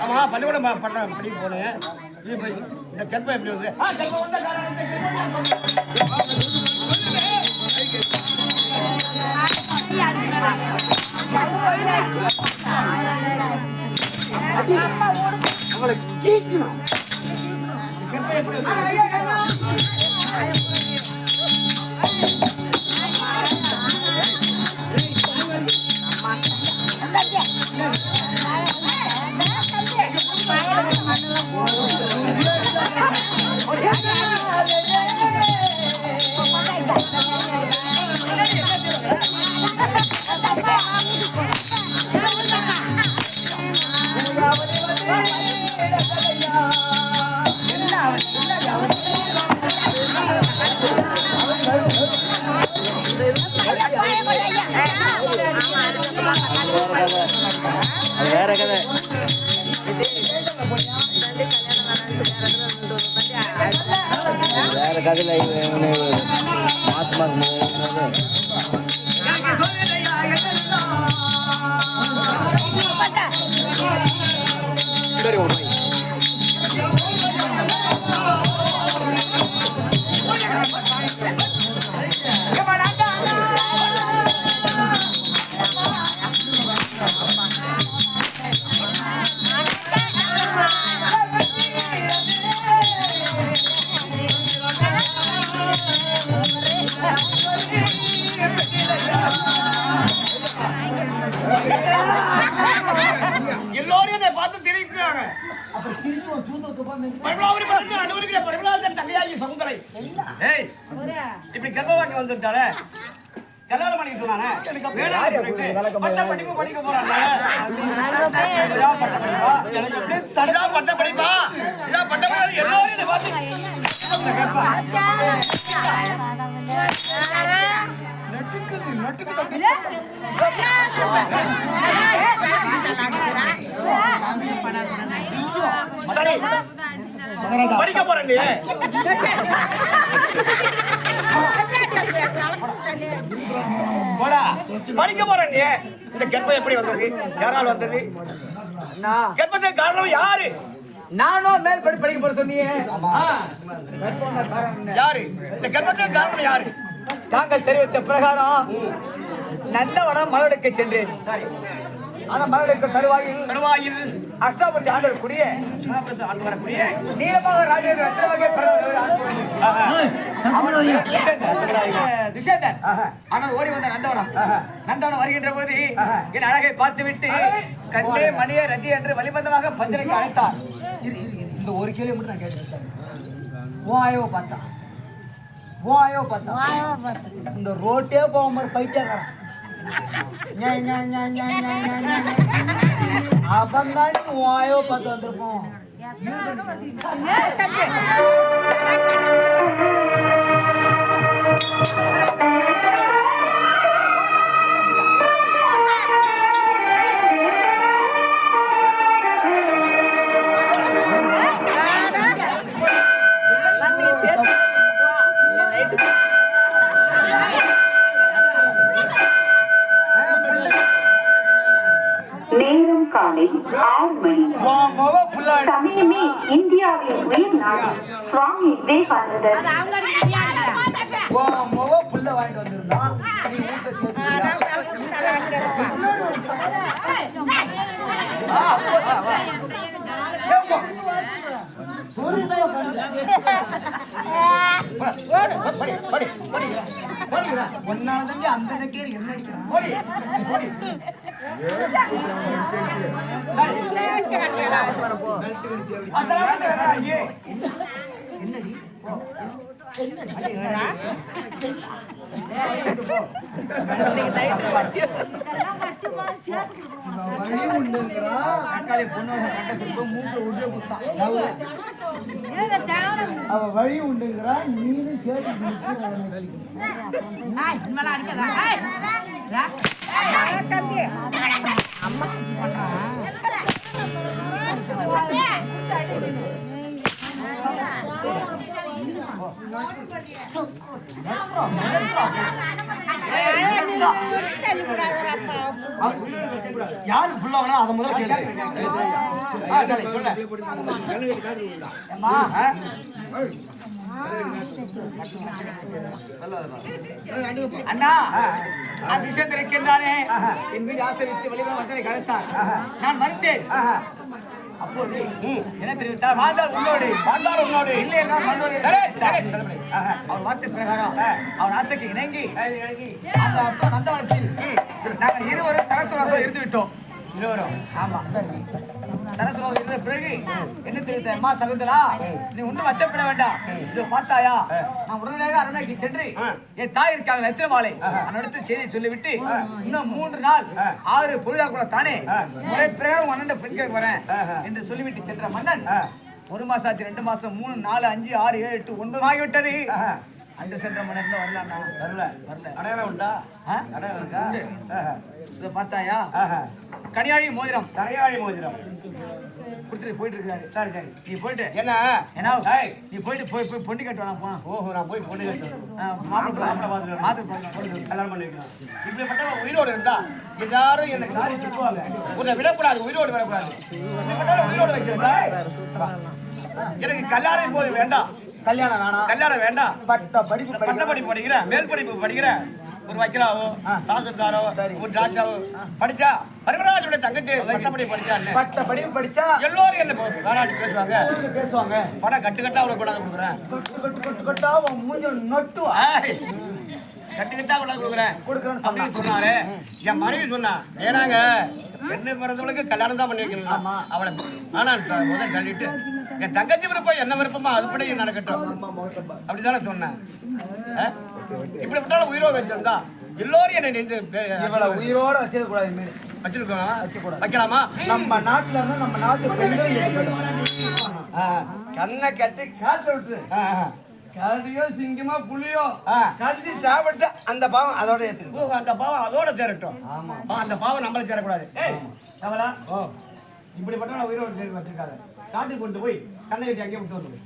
ஆமா பள்ளிக்கூடம் ப- படிக்க போனேன். இது இந்த கற்பை எப்படி வந்து ஆ. இருக்கும்போது ஏய் இப்படி கர்ப்பவாக்கி வந்துட்டாலே கல்யாணம் பண்ணிட்டு படிப்பு படிக்க எனக்கு எப்படி படிப்பா? இதான் எல்லோரும் பார்த்து நட்டுக்குது நட்டுக்குது. படிக்க போறேன் படிக்க போறேன் இந்த கர்ப்பம் எப்படி வந்தது? யாரால் வந்தது? கர்ப்பத்துக்கு காரணம் யாரு? நானும் மேல் படி படிக்க போற சொன்னீங்க ஆ. யாரு? இந்த கர்ப்பத்துக்கு காரணம் யாரு? தாங்கள் தெரிவித்த பிரகாரம் நந்தவனம் மலடுக்க சென்றேன். ஆனா மலடுக்க தருவாயில் கருவாயில் அஷ்டாபதி ஆண்டவர் கூடிய ஆண்டு வரக்கூடிய நீலமாக ராஜேந்திர ரத்னவகை துஷேந்தன் ஆனால் ஓடி வந்த நந்தவனம். நந்தவனம் வருகின்ற போது என் அழகை பார்த்து விட்டு கண்டே மணிய ரதி என்று வழிபந்தமாக பஞ்சனைக்கு அழைத்தார். இந்த ஒரு கேள்வி மட்டும் நான் கேட்டேன் உன் ஆயோ பார்த்தா? உன் ஆயோ பார்த்தா? இந்த ரோட்டே போக மாதிரி பைத்தியக்காரன். அவன் தான் உன் ஆயோ பார்த்து வந்திருப்போம் காலை ஆறு மணி சமயமே இந்தியாவின் உயிர் நாடி சுவாமி விவேகானந்தர் உன் அந்த என்ன என்னடி? வழி உண்டுங்கிறான் தக்காளி பொண்ணு கண்ட அவ வழி உண்டுங்கிறான் நீனும் கேட்டு புள்ள வேணா அதை முதல்ல கேளு. அண்ணா அந்த விஷயத்தில் இருக்கின்றானே என் மீது ஆசை வைத்து வெளிவர வந்தனை கலைத்தார். நான் மறுத்தேன். அப்போது என்ன தெரிவித்தார். வாழ்ந்தால் உன்னோடு. வாழ்ந்தார் உன்னோடு. இல்லை. ஆஹா. அவர் வார்த்தை பிரகாரம் அவன் ஆசைக்கு இணங்கி அந்த அர்த்தம் நந்தவனத்தில் நாங்கள் இருவரும் தரசுராசம் இருந்து விட்டோம் இருவரும். ஆமா தரசுராசம் இருந்த பிறகு என்ன தெரிவித்த அம்மா சகுந்தலா? நீ ஒன்றும் அச்சப்பட வேண்டாம். இது பார்த்தாயா? நான் உடனடியாக அரண்மனைக்கு சென்று என் தாய் இருக்காங்க எத்தனை மாலை அவனிடத்து செய்தி சொல்லிவிட்டு இன்னும் மூன்று நாள் ஆறு பொழுதாக்குள்ள தானே முறை பிரகாரம் அண்ணன் பெண்களுக்கு வரேன் என்று சொல்லிவிட்டு சென்ற மன்னன் ஒரு மாசம் ஆச்சு ரெண்டு மாசம் மூணு நாலு அஞ்சு ஆறு ஏழு எட்டு ஒன்பது ஆகிவிட்டது. அன்று சென்ற மன்னன் இன்னும் வரல வரல. வரல அடையாளம் உண்டா? அடையாளம் இருக்கா? இதை பார்த்தாயா. கனியாழி மோதிரம் தலையாழி மோதிரம். கொடுத்துட்டு போயிட்டு இருக்காரு சரி, சரி. நீ போயிட்டு என்ன? நீ போயிட்டு போய் போய் பொண்ணு கட்டு வேணாம் போ ஓஹோ, நான் போய் பொண்ணு கட்டணும். மாப்பிள்ளை மாப்பிள்ளை கல்யாணம் பண்ணிக்கலாம். இப்படிப்பட்டவன் உயிரோடு இருந்தா எல்லாரும் என்னை காரி துப்புவாங்க. உன்னை விடக்கூடாது, உயிரோடு விடக்கூடாது. உயிரோடு வச்சிருந்தா, எனக்கு கல்யாணம் இப்போது வேண்டாம் கல்யாணம் வேணாம். கல்யாணம் வேண்டாம். பட்ட படிப்பு பட்ட படிப்பு படிக்கிறேன் மேல் படிப்பு படிக்கிறேன் ஒரு வக்கீலாவோ தாசில்தாரோ ஒரு ஜாட்சாவோ படிச்சா பரிமராஜுடைய தங்கச்சி பட்டப்படி படிச்சான்னு பட்ட படிப்பு படிச்சா எல்லோரும் என்ன பாராட்டி பேசுவாங்க. பேசுவாங்க. பணம் கட்டு கட்டா அவளை கொண்டாந்து கொடுக்குறேன். கொட்டு கொட்டு கொட்டு உன் மூஞ்ச நொட்டுவா? ஏய், கட்டு கட்டா கொண்டாந்து கொடுக்குறேன். கொடுக்குறேன்னு அப்படின்னு சொன்னாரு என் மனைவி சொன்னா ஏனாங்க பெண்ணு பிறந்தவளுக்கு கல்யாணம் தான் பண்ணி வைக்கணும் அவளை ஆனா முதல் தள்ளிட்டு என் தங்கச்சி விருப்பம் என்ன விருப்பமோ அதுபடி நடக்கட்டும். அப்படிதானே சொன்னேன்? இப்படி விட்டாலும் உயிரோடு வச்சிருந்தா எல்லோரும் என்னை நின்று இவளை உயிரோட கூடாது மீன் வச்சிருக்கோம்? வைக்கலாமா? நம்ம நாட்டுல இருந்து நம்ம நாட்டு பெண்கள் கண்ணை கட்டி காத்து விட்டு கரடியோ சிங்கமோ புலியோ கடிச்சு சாப்பிட்டு அந்த பாவம் அதோட ஏத்துக்கு அந்த பாவம் அதோட சேரட்டும். ஆமா. அந்த பாவம் நம்மள சேரக்கூடாது. ஏய் கமலா ஓ. இப்படிப்பட்ட உயிரோடு சேர்த்து வச்சிருக்காரு காட்டுக்கு கொண்டு போய் கண்ணை கட்டி அங்கே விட்டு வந்து